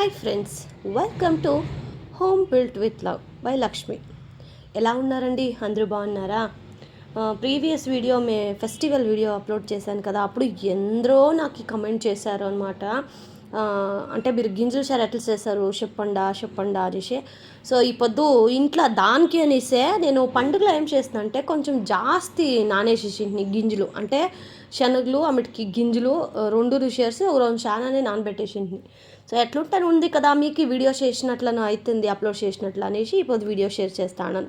Hi friends welcome to home built with love by Lakshmi ఎలా ఉన్నారండి? అందరూ బాగున్నారా? ప్రీవియస్ వీడియో మే ఫెస్టివల్ వీడియో అప్లోడ్ చేశాను కదా అప్పుడు ఎందరో నాకు కమెంట్ చేశారు అనమాట అంటే మీరు గింజలు సార్ ఎట్లా చెప్పండా చెప్పండా అనేసి. సో ఈ పొద్దు ఇంట్లో దానికి అనేసే నేను పండుగలో ఏం చేస్తున్నా అంటే కొంచెం జాస్తి నానేసేసింది గింజలు. అంటే శనగలు అమిటికి గింజలు రెండు షేర్స్ ఒక రెండు చాలానే నానబెట్టేసింది. సో ఎట్లుంటాను ఉంది కదా మీకు వీడియో చేసినట్లను అవుతుంది అప్లోడ్ చేసినట్లు అనేసి ఇప్పుడు వీడియో షేర్ చేస్తాను.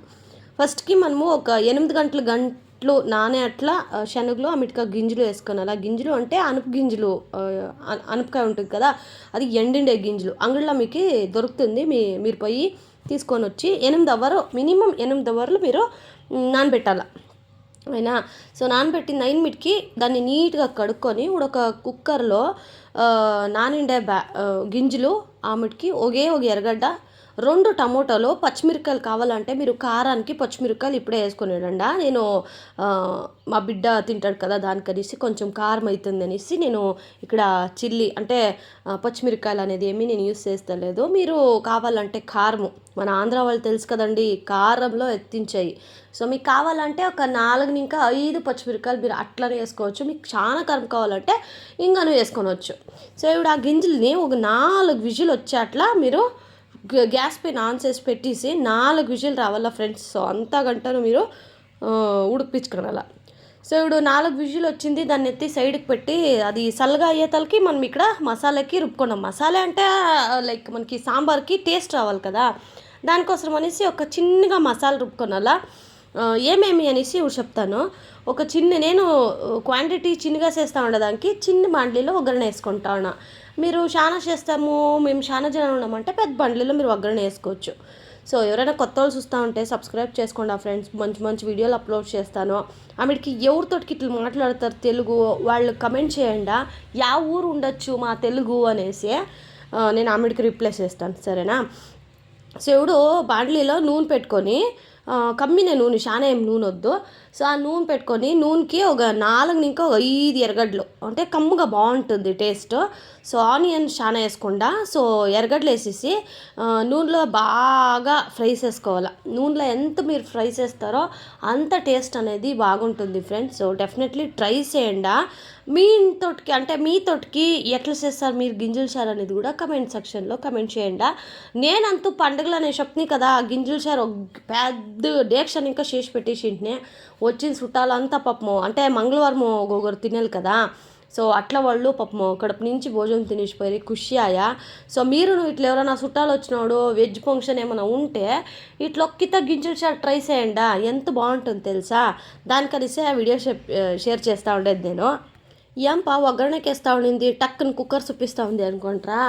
ఫస్ట్కి మనము ఒక ఎనిమిది గంటల గంటలు నానే అట్లా శనగలు అమిటికా గింజలు వేసుకోవాలి గింజలు అంటే అనుపు గింజలు అనుపకాయ ఉంటుంది కదా అది ఎండిండే గింజలు. అంగడిలో మీకు దొరుకుతుంది మీ మీరు పోయి తీసుకొని వచ్చి ఎనిమిది అవర్ మినిమం ఎనిమిది అవర్లు మీరు మ్, నానబెట్టాల. అయినా? సో నానబెట్టి నైన్ మిట్కి దాన్ని నీట్గా కడుక్కొని ఇప్పుడు ఒక కుక్కర్లో నానిండే బ్యా ఆ, గింజలు ఆమెటికి ఒకే ఒక ఎర్రగడ్డ రెండు టమోటాలో పచ్చిమిరకాయలు కావాలంటే మీరు కారానికి పచ్చిమిరకాయలు ఇప్పుడే వేసుకునేడండి. నేను మా బిడ్డ తింటాడు కదా దానికనేసి కొంచెం కారం అవుతుంది అనేసి నేను ఇక్కడ చిల్లీ అంటే పచ్చిమిరకాయలు అనేది ఏమీ నేను యూస్ చేస్తలేదు. మీరు కావాలంటే కారము. మన ఆంధ్ర వాళ్ళు తెలుసు కదండి కారంలో ఎత్తించాయి. సో మీకు కావాలంటే ఒక నాలుగు ఇంకా ఐదు పచ్చిమిరకాయలు మీరు అట్లనే వేసుకోవచ్చు. మీకు చాలా కారం కావాలంటే ఇంకాను వేసుకోవచ్చు సో ఇప్పుడు ఆ గింజల్ని ఒక నాలుగు విజిల్ వచ్చే అట్లా మీరు గ్యాస్ పైన ఆన్ చేసి పెట్టేసి నాలుగు విజిల్ రావాలా ఫ్రెండ్స్. సో అంత గంటను మీరు ఉడిపించుకోవాల సో ఇప్పుడు నాలుగు విజిల్ వచ్చింది దాన్ని ఎత్తి సైడ్కి పెట్టి అది సల్లగా అయ్యేతలకి మనం ఇక్కడ మసాలాకి రుబ్బుకున్నాం. మసాలా అంటే లైక్ మనకి సాంబార్కి టేస్ట్ రావాలి కదా. దానికోసం అనేసి ఒక చిన్నగా మసాలా రుబ్బుకోనాలా. ఏమేమి అనేసి ఇప్పుడు చెప్తాను. ఒక చిన్న నేను క్వాంటిటీ చిన్నగా చేస్తా ఉండడానికి చిన్న బాండ్లీలో ఒగ్గరణ వేసుకుంటా ఉన్నా. మీరు చాలా చేస్తాము మేము చాలా జనం ఉన్నామంటే పెద్ద బండ్లలో మీరు ఒగ్గరణ వేసుకోవచ్చు. సో ఎవరైనా కొత్త వాళ్ళు చూస్తూ ఉంటే సబ్స్క్రైబ్ చేసుకోండి ఆ ఫ్రెండ్స్ మంచి మంచి వీడియోలు అప్లోడ్ చేస్తాను. ఆమెకి ఎవరితోటికి ఇట్లా మాట్లాడతారు తెలుగు వాళ్ళు కమెంట్ చేయండి యా ఊరు ఉండొచ్చు మా తెలుగు అనేసి నేను ఆమెడికి రిప్లై చేస్తాను సరేనా? సో ఇప్పుడు బాండ్లీలో నూనె పెట్టుకొని కమ్మినే కమ్మిన నూనె చాలా ఏం నూనె వద్దు సో ఆ నూనె పెట్టుకొని నూనెకి ఒక నాలుగు ఇంకా ఒక ఐదు ఎర్రగడ్డలు అంటే కమ్ముగా బాగుంటుంది టేస్ట్. సో ఆనియన్ చాలా వేసుకుండా. సో ఎర్రగడ్డలు వేసేసి నూనెలో బాగా ఫ్రై చేసుకోవాలి. నూనెలో ఎంత మీరు ఫ్రై చేస్తారో అంత టేస్ట్ అనేది బాగుంటుంది ఫ్రెండ్స్. సో డెఫినెట్లీ ట్రై చేయండి. మీ తోటికి అంటే మీ తోటికి ఎట్లా చేస్తారు మీరు గింజలు చారు అనేది కూడా కమెంట్ సెక్షన్లో కమెంట్ చేయండి. నేనంతూ పండుగలు అనే చెప్తున్నాయి కదా గింజలు చారు ఒక పెద్ద డేక్షన్ ఇంకా చేసి పెట్టేసింటినే. వచ్చిన చుట్టాలంతా పాపము అంటే మంగళవారం ఒక్కొక్కరు తినాలి కదా. సో అట్లా వాళ్ళు పాపము కడుపు నుంచి భోజనం తినేసిపోయి ఖుషి ఆయా సో మీరు ఇట్లా ఎవరైనా చుట్టాలు వచ్చినాడు వెజ్ ఫంక్షన్ ఏమైనా ఉంటే ఇట్లా ఒక్కిత గింజలు షేర్ ట్రై చేయండి. ఎంత బాగుంటుంది తెలుసా? దానికనిసే ఆ వీడియో షేర్ చేస్తూ ఉండేది నేను. ఏంపా ఒగ్గరణకి వేస్తూ ఉండింది టక్కుని కుక్కర్ చూపిస్తూ ఉంది అనుకుంటారా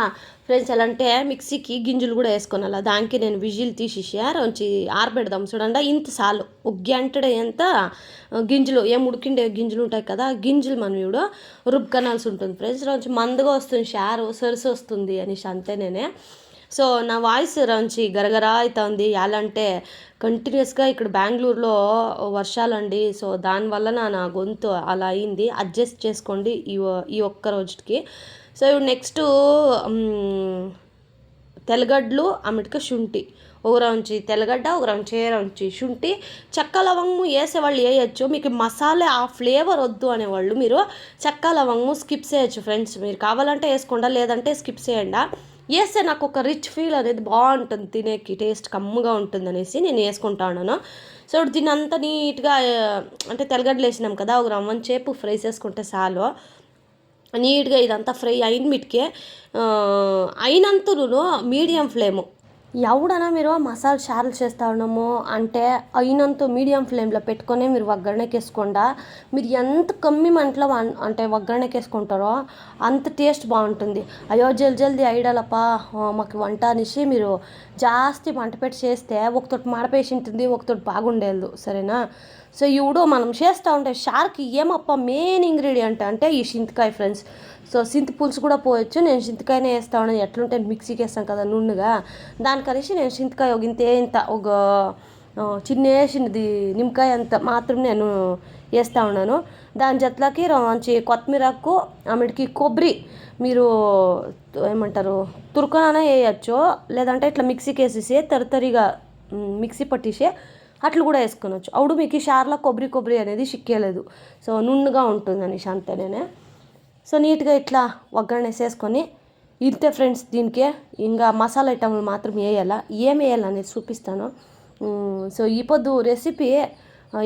ఫ్రెండ్స్ ఎలా అంటే మిక్సీకి గింజలు కూడా వేసుకోనాల? దానికి నేను విజిల్ తీసేసా ఉంచి ఆరబెడదాం చూడండి. ఇంత సాలు. ఒక గంటడ ఎంత గింజలు ఏం ఉడికిండే గింజలు ఉంటాయి కదా గింజలు మనం ఇప్పుడు రుబ్బకనాల్సి ఉంటుంది. ఫ్రెండ్స్ రోజు మందగా వస్తుంది షారు సరిసి వస్తుంది అనేసి అంతే నేనే. సో నా వాయిస్ రంచి గరగరా అవుతుంది ఎలాంటే కంటిన్యూస్గా ఇక్కడ బెంగళూరులో వర్షాలండి. సో దానివల్ల నా గొంతు అలా అయింది. అడ్జస్ట్ చేసుకోండి ఈ ఈ ఒక్క రోజుకి. సో ఇప్పుడు నెక్స్ట్ తెల్లగడ్డలు అమిటిక శుంఠి. ఒక రౌంచి తెల్లగడ్డ ఒక రౌంచి ఏ రౌంచి శుంఠి. చెక్క లవంగము వేసేవాళ్ళు వేయచ్చు. మీకు మసాలా ఆ ఫ్లేవర్ వద్దు అనేవాళ్ళు మీరు చెక్క లవంగము స్కిప్ చేయొచ్చు ఫ్రెండ్స్. మీరు కావాలంటే వేసుకోండా లేదంటే స్కిప్ చేయండి. వేస్తే నాకు ఒక రిచ్ ఫీల్ అనేది బాగుంటుంది తినేకి టేస్ట్ కమ్ముగా ఉంటుంది అనేసి నేను వేసుకుంటా ఉన్నాను. సో దీన్ని అంతా నీట్గా అంటే తెల్లగడ్డలు వేసినాం కదా ఒక రవ్వన్ చేపు ఫ్రై చేసుకుంటే చాలు. నీట్గా ఇదంతా ఫ్రై అయిన మిట్కే అయినంతను మీడియం ఫ్లేము. ఎవడనా మీరు మసాలా షార్లు చేస్తా అంటే అయినంత మీడియం ఫ్లేమ్లో పెట్టుకొని మీరు ఒగ్గరణకేసుకోండా మీరు ఎంత కమ్మి మంటలో వన్- అంటే ఒగ్గరణకేసుకుంటారో అంత టేస్ట్ బాగుంటుంది. అయ్యో జల్ది జల్దీ ఐడలప్ప. మాకు వంట అనేసి మీరు జాస్తి మంట పెట్టి చేస్తే ఒకతోటి మాడపేసి ఉంటుంది ఒకతోటి బాగుండేది. సరేనా? సో ఇవిడో మనం చేస్తూ ఉంటే షార్కి ఏమప్ప మెయిన్ ఇంగ్రీడియంట్ అంటే ఈ చింతకాయ ఫ్రెండ్స్. సో చింత పులుసు కూడా పోయొచ్చు. నేను చింతకాయనే వేస్తాను ఎట్లుంటే మిక్సీకి వేస్తాం కదా నున్నగా. దానికనేసి నేను చింతకాయ ఒక ఇంత ఇంత ఒక చిన్న చిన్నది నిమ్మకాయ అంత మాత్రం నేను వేస్తూ ఉన్నాను. దాని జట్లకి మంచి కొత్తిమీరకు ఆమెడికి కొబ్బరి మీరు ఏమంటారు తురుకనైనా వేయచ్చు. లేదంటే ఇట్లా మిక్సీకి వేసేసి తరితరిగా మిక్సీ పట్టేసి అట్లు కూడా వేసుకోవచ్చు అప్పుడు మీకు షార్లో కొబ్బరి కొబ్బరి అనేది చిక్కేలేదు సో నున్నుగా ఉంటుంది అనేసి అంతేనే సో నీట్గా ఇట్లా ఒగ్గరణ వేసేసుకొని ఇంతే ఫ్రెండ్స్ దీనికి ఇంకా మసాలా ఐటమ్లు మాత్రం వేయాలా? ఏం వేయాలనేది చూపిస్తాను. సో ఈ పొద్దు రెసిపీ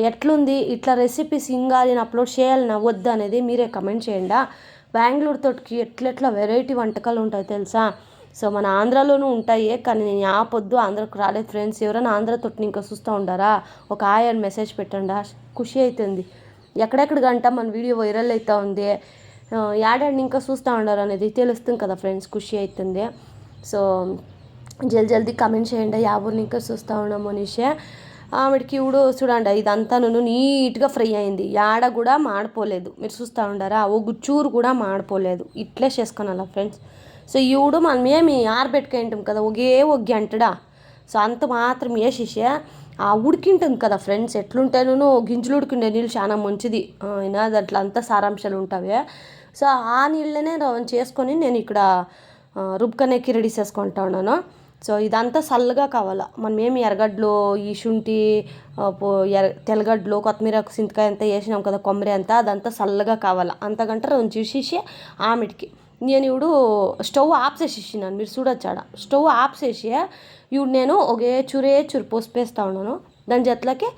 ఎట్లుంది ఇట్లా రెసిపీస్ ఇంకా నేను అప్లోడ్ చేయాలన్నా వద్దు అనేది మీరే కమెంట్ చేయండి. బెంగళూరు తోటికి ఎట్లెట్లా వెరైటీ వంటకాలు ఉంటాయి తెలుసా? సో మన ఆంధ్రాలోనూ ఉంటాయి కానీ నేను ఆ పొద్దు ఆంధ్రకు రాలేదు ఫ్రెండ్స్. ఎవరైనా ఆంధ్ర తోటిని ఇంకా చూస్తూ ఉండారా? ఒక ఆయన మెసేజ్ పెట్టండి. ఖుషి అవుతుంది ఎక్కడెక్కడ గంట మన వీడియో వైరల్ అవుతా ఉంది? యాడాడిని ఇంకా చూస్తూ ఉండరు అనేది తెలుస్తుంది కదా ఫ్రెండ్స్ ఖుషి అవుతుంది. సో జల్ది జల్దీ కమెంట్ చేయండి యా ఇంకా చూస్తూ ఉన్నాము అనేసి ఆవిడకి ఇవిడు చూడండి ఇదంతా నన్ను నీట్గా ఫ్రై అయింది. యాడ కూడా మాడిపోలేదు. మీరు చూస్తూ ఉండారా? ఓ గుచ్చూరు కూడా మాడిపోలేదు. ఇట్లే చేసుకోనాల ఫ్రెండ్స్? సో ఈవిడు మనం ఏమి ఆరబెట్టుకుంటాం కదా? ఒకే ఒక గంటడా సో అంత మాత్రం వేసేసే ఆ ఉడికింటుంది కదా ఫ్రెండ్స్ ఎట్లుంటేనూ గింజలు ఉడికిండే నీళ్ళు చాలా మంచిది. అయినా దాంట్లో అంతా సారాంశాలు ఉంటావే. సో ఆ నీళ్ళనే చేసుకొని నేను ఇక్కడ రుబ్కనేకి రెడీ చేసుకుంటా ఉన్నాను. సో ఇదంతా చల్లగా కావాలా. మనం ఏమి ఎర్రగడ్డలు ఈ శుంఠి ఎర్ర తెల్లగడ్డలు కొత్తిమీర సింతకాయ అంతా వేసినాం కదా కొబ్బరి అంతా అదంతా చల్లగా కావాలా. అంతకంటే రెండు చూసేసి ఆమెడికి నేను ఇప్పుడు స్టవ్ ఆఫ్ చేసేసినాను. మీరు చూడొచ్చాడ స్టవ్ ఆఫ్ చేసి ఇప్పుడు నేను ఒకే చురే చురు పోసిపేస్తా ఉన్నాను. దాని జట్లకి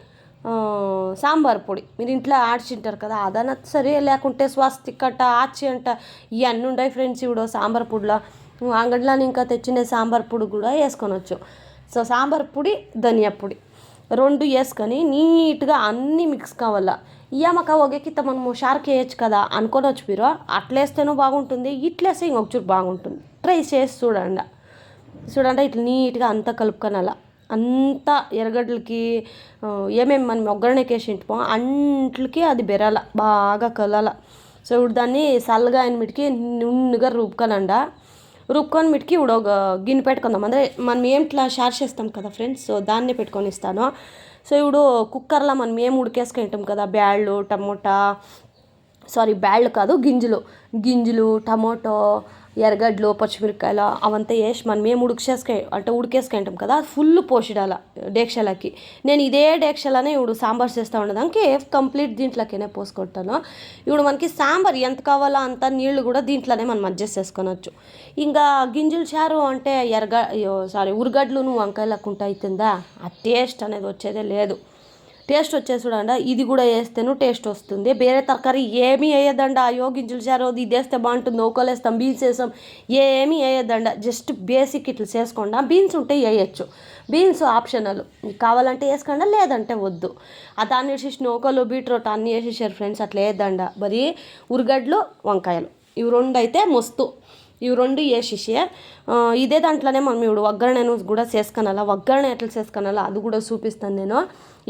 సాంబార్ పొడి. మీరు ఇంట్లో ఆడిచింటారు కదా అదన సరే లేకుంటే స్వస్తిక్ అట్ట ఆచి అంట ఇవన్నీ ఉన్నాయి ఫ్రెండ్స్ ఇప్పుడు సాంబార్ పొడిలో. అంగడిలో ఇంకా తెచ్చిన సాంబార్ పొడి కూడా వేసుకొనొచ్చు. సో సాంబార్ పొడి ధనియా పొడి. రెండు వేసుకొని నీట్గా అన్నీ మిక్స్ కావాలా. ఇయ్యమక ఒకేకిత మనము షార్క్ వేయచ్చు కదా అనుకోనొచ్చు మీరు. అట్లేస్తేనూ బాగుంటుంది ఇట్లేస్తే ఇంకొక చూడు బాగుంటుంది. ట్రై చేసి చూడండి. చూడండి ఇట్లా నీట్గా అంతా కలుపుకొనాల అంతా ఎర్రగడ్డలకి ఏమేమి మనం ఒగ్గరణకి వేసి ఇంటిపో అంట్లకి అది బెరాల బాగా కలాల. సో ఇప్పుడు దాన్ని చల్లగా అయిన మిటికి నున్నగా రుబ్బుకోనండ రుబ్బుకొని మిటికి ఇప్పుడు ఒక గిన్నె పెట్టుకుందాం. అంటే మనం ఏం ఇట్లా షార్ చేస్తాం కదా ఫ్రెండ్స్ సో దాన్నే పెట్టుకొని ఇస్తాను. సో ఇప్పుడు కుక్కర్లో మనం ఏం ఉడికేసుకుంటాం కదా బ్యాళ్ళు టమోటా సారీ బ్యాళ్ళు కాదు గింజలు. గింజలు టమోటో ఎర్రగడ్డలు పచ్చిమిరపకాయలు అవంతా వేసి మనం మేము ఉడికేసుక అంటే ఉడికేసుకుంటాం కదా అది ఫుల్ పోసిడాల డేక్షలకి. నేను ఇదే డేక్షలనే ఇప్పుడు సాంబార్ చేస్తూ ఉండదానికి కంప్లీట్ దీంట్లోకినే పోసుకుంటాను. ఇప్పుడు మనకి సాంబార్ ఎంత కావాలో అంత నీళ్ళు కూడా దీంట్లోనే మనం అడ్జస్ట్ చేసుకోనొచ్చు. ఇంకా గింజలు చారు అంటే ఎర్రగ సారీ ఉరగడ్లు వంకాయలకు ఉంటాయి అవుతుందా ఆ టేస్ట్ అనేది వచ్చేదే లేదు. టేస్ట్ వచ్చేసి చూడండి ఇది కూడా వేస్తేను టేస్ట్ వస్తుంది. వేరే తరకారీ ఏమీ వేయద్దండ అయ్యో గింజలు చారు ఇది వేస్తే బాగుంటుంది. ఓకలు వేస్తాం బీన్స్ వేస్తాం. ఏమీ వేయద్దండ జస్ట్ బేసిక్ ఇట్లా చేసుకోండి. బీన్స్ ఉంటే వేయచ్చు. Beans optional. కావాలంటే వేసుకోండి లేదంటే వద్దు. అది దాన్ని వేసేసి నూకలు బీట్రూట్ అన్నీ వేసేసారు ఫ్రెండ్స్ అట్లా వేయద్దండ మరి ఉరగడ్లు వంకాయలు. ఇవి రెండు అయితే మస్తు. ఇవి రెండు వేసేసి ఇదే దాంట్లోనే మనం ఇప్పుడు ఒగ్గరణను కూడా చేసుకునాలా? ఒగ్గరణ ఎట్లా చేసుకునాలా? అది కూడా చూపిస్తాను నేను.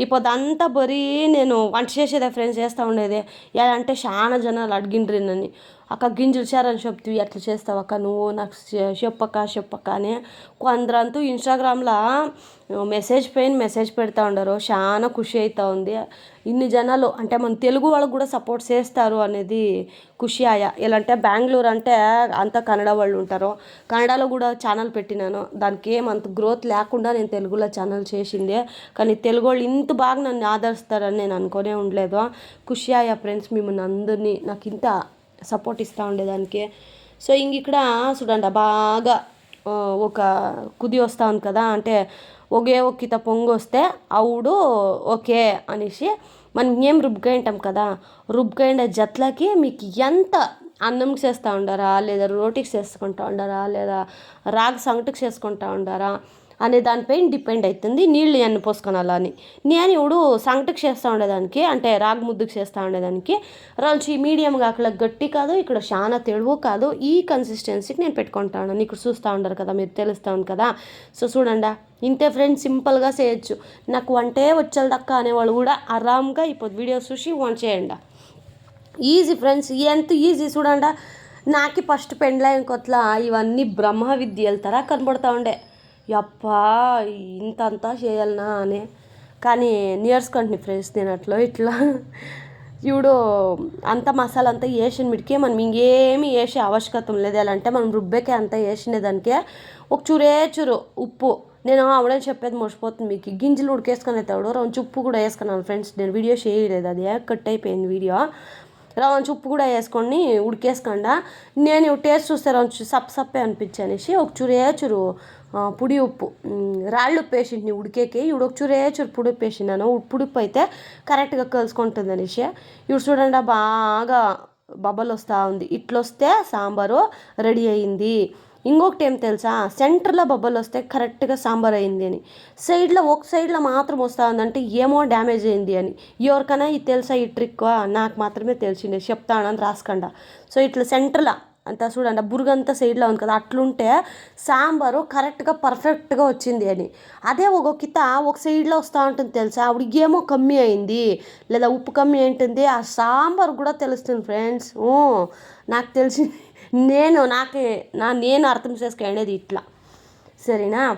ఇప్పుడు అంతా బరీ నేను వంట చేసేదే ఫ్రెండ్స్ చేస్తూ ఉండేది. అంటే చాలా జనాలు అడిగిండ్రి నన్ను. అక్క గింజలు చేరని చెప్తూ ఎట్లా చేస్తావు అక్క నువ్వు నాకు చెప్పక చెప్పక్క చెప్పక్క అని. కొందరంతా ఇన్స్టాగ్రామ్లో మెసేజ్ పైన మెసేజ్ పెడతా ఉండరు. చాలా ఖుషి అవుతా ఉంది. ఇన్ని జనాలు అంటే మన తెలుగు వాళ్ళకు కూడా సపోర్ట్ చేస్తారు అనేది ఖుషి ఆయా. ఎలా అంటే బెంగళూరు అంటే అంతా కన్నడ వాళ్ళు ఉంటారు. కన్నడలో కూడా ఛానల్ పెట్టినాను. దానికి ఏమంత అంత గ్రోత్ లేకుండా నేను తెలుగులో ఛానల్ చేసిందే. కానీ తెలుగు వాళ్ళు ఇంత బాగా నన్ను ఆదరిస్తారని నేను అనుకోనే ఉండలేదు. ఖుషి ఆయా ఫ్రెండ్స్ మిమ్మల్ని అందరినీ నాకు ఇంత సపోర్ట్ ఇస్తూ ఉండేదానికి. సో ఇంక ఇక్కడ చూడండి బాగా ఒక కుది వస్తూ ఉంది కదా అంటే ఒకే ఒక్కిత పొంగు వస్తే అవుడు ఓకే అనేసి మనం ఏం రుబ్బుకుంటాం కదా రుబ్బుకుండే జట్లకి మీకు ఎంత అన్నం చేస్తూ ఉండారా లేదా రోటీకి చేసుకుంటా ఉండారా లేదా రాగి సంగటికి చేసుకుంటా ఉండారా అనే దానిపైన డిపెండ్ అవుతుంది నీళ్ళు ఎన్ని పోసుకొనాలా అని. నేను ఇప్పుడు సంగటికి చేస్తూ ఉండేదానికి అంటే రాగి ముద్దుకు చేస్తూ ఉండేదానికి రాల్చి మీడియంగా అక్కడ గట్టి కాదు ఇక్కడ చాలా తెలుగు కాదు ఈ కన్సిస్టెన్సీకి నేను పెట్టుకుంటాను ఇక్కడ చూస్తూ ఉండరు కదా మీరు తెలుస్తూ ఉంది కదా. సో చూడండి ఇంతే ఫ్రెండ్స్ సింపుల్గా చేయొచ్చు. నాకు వంటే వచ్చేది దక్క అనేవాళ్ళు కూడా ఆరామ్గా ఇప్పుడు వీడియో చూసి వంట చేయండి. ఈజీ ఫ్రెండ్స్ ఎంత ఈజీ చూడండి. నాకు ఫస్ట్ పెండ్లైన కొత్ల ఇవన్నీ బ్రహ్మ విద్యలు తర కనబడుతూ ఉండే. యప్పా ఇంతంతా చేయాలనా అని. కానీ నేర్చుకుంటున్నాను ఫ్రెండ్స్ నేను అట్లా ఇట్లా. ఇప్పుడు అంత మసాలా అంతా వేసిన మిడికే మనం ఇంకేమి వేసే ఆవశ్యకత లేదు. ఎలా అంటే మనం రుబ్బేకే అంతా వేసిన దానికే ఒక చూరే చూరు ఉప్పు. నేను ఆవిడే చెప్పేది మర్చిపోతుంది మీకు. గింజలు ఉడికేసుకొని అవుతాడు రొంచు ఉప్పు కూడా వేసుకున్నాను ఫ్రెండ్స్ నేను వీడియో చేయలేదు. అది కట్ అయిపోయింది వీడియో. రవంచు ఉప్పు కూడా వేసుకొని ఉడికేసుకోండా. నేను టేస్ట్ చూస్తే రవంచు సప్ సప్పే అనిపించనేసి ఒక చురే చురు పుడి ఉప్పు రాళ్ళు ఉప్పు వేసింటిని ఉడికేకి. ఇప్పుడు ఒక చురే చురు పుడి ఉప్పు వేసినాను పుడి ఉప్పు అయితే కరెక్ట్గా కలుసుకుంటుంది అనేసి. ఇవి చూడండి బాగా బబ్బలు వస్తూ ఉంది. ఇట్లొస్తే సాంబారు రెడీ అయింది. ఇంకొకటి ఏం తెలుసా? సెంటర్లో బొబ్బలు వస్తే కరెక్ట్గా సాంబార్ అయింది అని. సైడ్లో ఒక సైడ్లో మాత్రం వస్తూ ఉందంటే ఏమో డ్యామేజ్ అయింది అని. ఎవరికైనా ఇది తెలుసా ఈ ట్రిక్? నాకు మాత్రమే తెలిసిండే చెప్తానని రాసుకండా. సో ఇట్లా సెంటర్లో అంతా చూడండి బురుగంతా సైడ్లో ఉంది కదా అట్లుంటే సాంబారు కరెక్ట్గా పర్ఫెక్ట్గా వచ్చింది అని. అదే ఒక కిత ఒక సైడ్లో వస్తూ ఉంటుంది తెలుసా? అప్పుడు ఏమో కమ్మి అయింది. లేదా ఉప్పు కమ్మి ఏంటుంది? ఆ సాంబార్ కూడా తెలుస్తుంది ఫ్రెండ్స్. నాకు తెలిసింది. నేను నాకే నా నేను అర్థం చేసుకునేది ఇట్లా. సరేనా?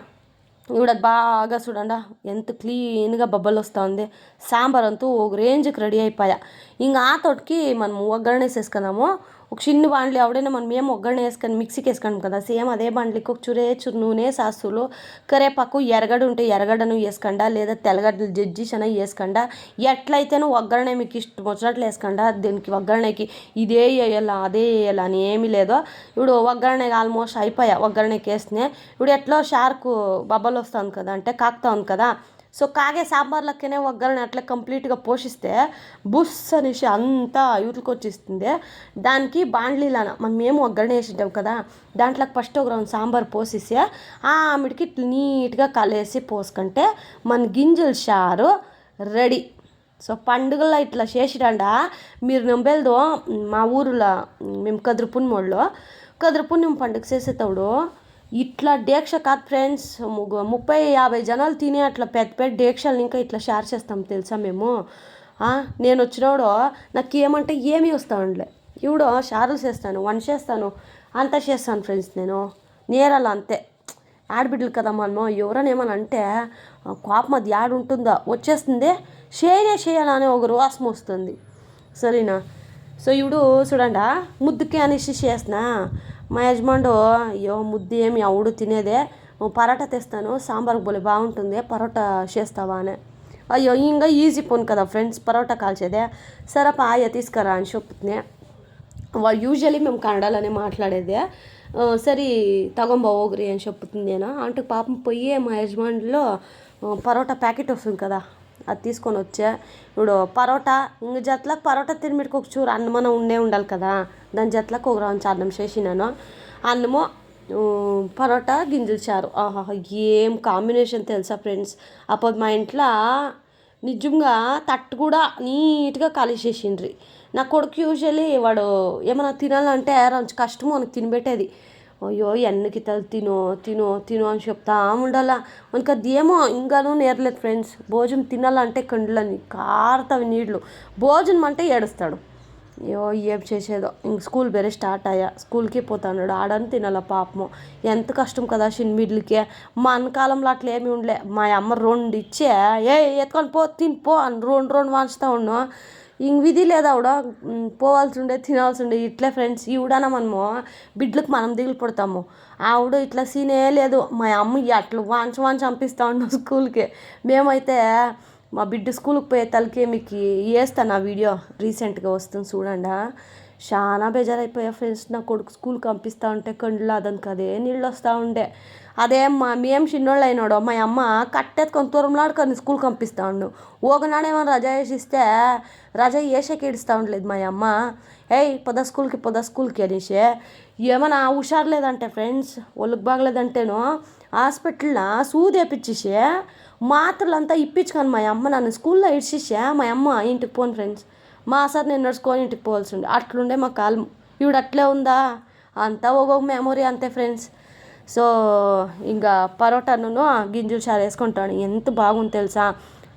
ఇప్పుడు అది బాగా చూడండి ఎంత క్లీన్గా బబ్బలు వస్తూ ఉంది సాంబార్ అంతా ఒక రేంజ్కి రెడీ అయిపోయా. ఇంకా ఆ తోటికి మనం ఒగ్గరణ వేసేసుకున్నాము ఒక చిన్న బాండ్లు ఎవడైనా మనం ఏం ఒగ్గడిని వేసుకొని మిక్సీకి వేసుకున్నాం కదా సేమ్ అదే బాండ్లకి ఒక చురే చురు నూనె సాసులు కరేపాకు ఎరగడ ఉంటే ఎరగడను వేసుకండా లేదా తెల్లగడ్డలు జడ్జిస్ అని వేసుకండా ఎట్లయితేనూ ఒగ్గరనే మీకు ఇష్టం వచ్చినట్లు వేసుకండా దీనికి ఒగ్గరణకి ఇదే వేయాలా అదే వేయాలా అని ఏమీ లేదో. ఇప్పుడు ఒగ్గరణ ఆల్మోస్ట్ అయిపోయా ఒగ్గరణకి వేసినే ఇప్పుడు ఎట్లో షార్కు బబ్బలు వస్తుంది కదా అంటే కాకుతా ఉంది కదా సో కాగే సాంబార్లక్కనే ఒగ్గరణ అట్లా కంప్లీట్గా పోషిస్తే బుస్ అనేసి అంతా యూట్లకి వచ్చేస్తుంది. దానికి బాండ్లీలాన మనం మేము ఒగ్గరణ వేసింటాం కదా దాంట్లో ఫస్ట్ ఒక రౌండ్ సాంబార్ పోసేసి ఆ ఆమెడికి ఇట్లా నీట్గా కలిసి పోసుకుంటే మన గింజల చారు రెడీ. సో పండుగల్లో ఇట్లా చేసిరండా మీరు నమ్మేదో మా ఊరిలో మేము కదురు పున్నమోళ్ళు కదురు పుణ్యం పండుగ చేసేటప్పుడు ఇట్లా డేక్ష కాదు ఫ్రెండ్స్. ముప్పై యాభై జనాలు తినే అట్లా పెద్ద పెద్ద డేక్షలు ఇంకా ఇట్లా షేర్ చేస్తాం తెలుసా మేము? నేను వచ్చినోడు నాకు ఏమంటే ఏమీ వస్తా ఉండలే ఇప్పుడు షార్లు చేస్తాను వన్ చేస్తాను అంతా చేస్తాను ఫ్రెండ్స్ నేను. నేరాలు అంతే. ఆడబిడ్డలు కదా మనము. ఎవరైనా ఏమని అంటే కోపం అది యాడ్ ఉంటుందా వచ్చేస్తుంది షేరే చేయాలని ఒక రోసం వస్తుంది. సరేనా? సో ఇవిడు చూడండి ముద్దుకి అనేసి చేసిన మా యజమానుడు అయ్యో ముద్ది ఏమి అవుడు తినేదే పరోటా తెస్తాను సాంబార్కి బోలే బాగుంటుంది పరోటా చేస్తావా అని. అయ్యో ఇంకా ఈజీ పోను కదా ఫ్రెండ్స్ పరోటా కాల్చేదే. సరే పాయ తీసుకురా అని చెప్తున్నా యూజువలీ మేము కన్నడలోనే మాట్లాడేదే. సరే తగొంబా ఓగ్రి అని చెప్తుంది నేను పాపం పోయే మా యజమానులో పరోటా ప్యాకెట్ వస్తుంది కదా అది తీసుకొని వచ్చా. ఇప్పుడు పరోటా ఇంక జత్లకు పరోటా తినబెట్టుకు ఒక చూరు అన్నమన ఉండే ఉండాలి కదా. దాని జత్లకు ఒక రౌండ్ అన్నం చేసినాను. అన్నము పరోటా గింజలు చారు. ఆహా ఏం కాంబినేషన్ తెలుసా ఫ్రెండ్స్? అప్పుడు మా ఇంట్లో నిజంగా తట్టు కూడా నీట్గా కలిసేసిండ్రి. నా కొడుకు యూజువల్లీ వాడు ఏమైనా తినాలంటే కొంచెం కష్టం మనకు తినబెట్టేది అయ్యో ఎన్నకి తలు తినో తిను తినో అని చెప్తా ఉండాలా? మనకి అది ఏమో ఇంకానూ నేర్లేదు ఫ్రెండ్స్. భోజనం తినాలంటే కండ్లని కారుతవి నీళ్ళు భోజనం అంటే ఏడుస్తాడు. అయ్యో ఏం చేసేదో. ఇంక స్కూల్ వేరే స్టార్ట్ అయ్యా. స్కూల్కి పోతాడు ఆడని తినాల పాపము. ఎంత కష్టం కదా షిన్మిడ్లకి మా అన్నకాలంలో అట్లా ఏమి ఉండలే. మా అమ్మ రెండు ఇచ్చే. ఏ ఎత్తుకొని పో తిని పో అని రెండు రెండు వాంచుతా ఉన్నాం విధి లేదా ఆవిడ. పోవాల్సి ఉండే తినాల్సి ఉండే ఇట్లే ఫ్రెండ్స్ ఈవిడన మనము బిడ్లకు మనం దిగులు పడతాము. ఆవిడ ఇట్లా సీనే లేదు. మా అమ్మ అట్లా వాంచ వాంచి పంపిస్తా ఉన్నాం స్కూల్కి. మేమైతే మా బిడ్డ స్కూల్కి పోయే తలకి మీకు వేస్తాను ఆ వీడియో రీసెంట్గా వస్తుంది చూడండి. చాలా బేజారైపోయా ఫ్రెండ్స్ నా. కొడుకు స్కూల్కి పంపిస్తా ఉంటే కండ్లు అదంతా అదే నీళ్ళు వస్తూ ఉండే. అదే మా మేము చిన్నోళ్ళు అయినాడు? మా అమ్మ కట్టెత్తుకొని తూరంలాడుకొని స్కూల్కి పంపిస్తా ఉండు. ఒకనాడేమో రజా వేసిస్తే రజా వేసేకి ఏడుస్తూ ఉండలేదు మా అమ్మ. ఏయ్ పొద స్కూల్కి పొద స్కూల్కి అనేసి. ఏమైనా హుషారు లేదంటే ఫ్రెండ్స్ ఒళ్ళుకు బాగలేదంటేను? హాస్పిటల్లో సూది వేపించేసి మాత్రలంతా ఇప్పించుకొని మా అమ్మ నన్ను స్కూల్లో ఇడిచేసా మా అమ్మ ఇంటికి పోను ఫ్రెండ్స్ మా సార్ నేను నడుచుకొని ఇంటికి పోవాల్సి ఉండే అట్లుండే మా కాలం ఈవిడ అట్లే ఉందా? అంతా ఒక్కొక్క మెమొరీ అంతే ఫ్రెండ్స్ సో ఇంకా పరోటాను గింజలు చారు వేసుకుంటాను ఎంత బాగుంది తెలుసా?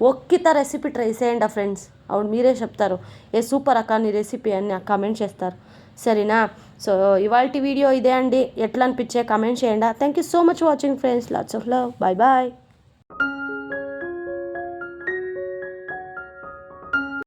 ఒక్కిత రెసిపీ ట్రై చేయండి ఫ్రెండ్స్ అప్పుడు మీరే చెప్తారు. ఏ సూపర్ అక్క నీ రెసిపీ అని నాకు కమెంట్ చేస్తారు. సరేనా? సో ఇవాళ వీడియో ఇదే అండి. ఎట్లా అనిపించే కమెంట్ చేయండి. Thank you so much watching friends lots of love bye bye